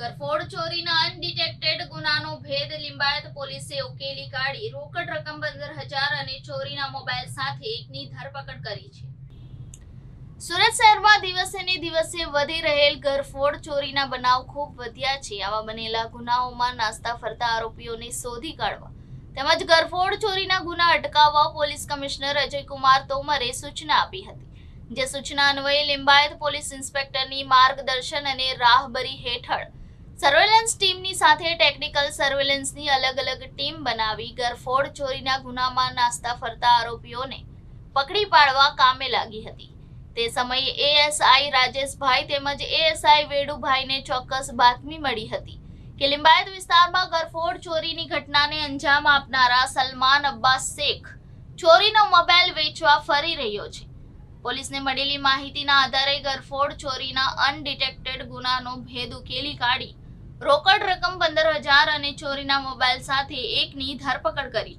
ગરફોડ ચોરીના અનડિટેક્ટેડ ગુનાનો ભેદ લિંબાયત પોલીસે ઉકેલી કાઢી રોકડ રકમ પંદર હજાર અને ચોરીના મોબાઈલ સાથે એકની ધરપકડ કરી છે. સુરત શહેરમાં દિવસે ને દિવસે વધી રહેલ ગરફોડ ચોરીના બનાવ ખૂબ વધ્યા છે. આવા બનેલા ગુનાઓમાં નાસ્તા ફરતા આરોપીઓને શોધી કાઢવા તેમજ ગરફોડ ચોરીના ગુના અટકાવવા પોલીસ કમિશનર અજયકુમાર તોમરે સૂચના આપી હતી, જે સૂચના અન્વયે લિંબાયત પોલીસ ઇન્સ્પેક્ટરની માર્ગદર્શન અને રાહબરી હેઠળ સર્વેલન્સ ટીમની સાથે ટેકનિકલ સર્વેલન્સની અલગ અલગ ટીમ બનાવી ગરફોડ ચોરીના ગુનામાં નાસ્તા ફરતા આરોપીઓને પકડી પાડવા કામે લાગી હતી. તે સમયે એએસઆઈ રાજેશભાઈ તેમજ એએસઆઈ વેડુભાઈને ચોક્કસ બાતમી મળી હતી કે લિંબાયત વિસ્તારમાં ગરફોડ ચોરીની ઘટનાને અંજામ આપનારા સલમાન અબ્બાસ શેખ ચોરીનો મોબાઈલ વેચવા ફરી રહ્યો છે. પોલીસને મળેલી માહિતીના આધારે ગરફોડ ચોરીના અનડિટેક્ટેડ ગુનાનો ભેદ ઉકેલી કાઢી રોકડ રકમ પંદર હજાર અને ચોરીના મોબાઈલ સાથે એકની ધરપકડ કરી છે.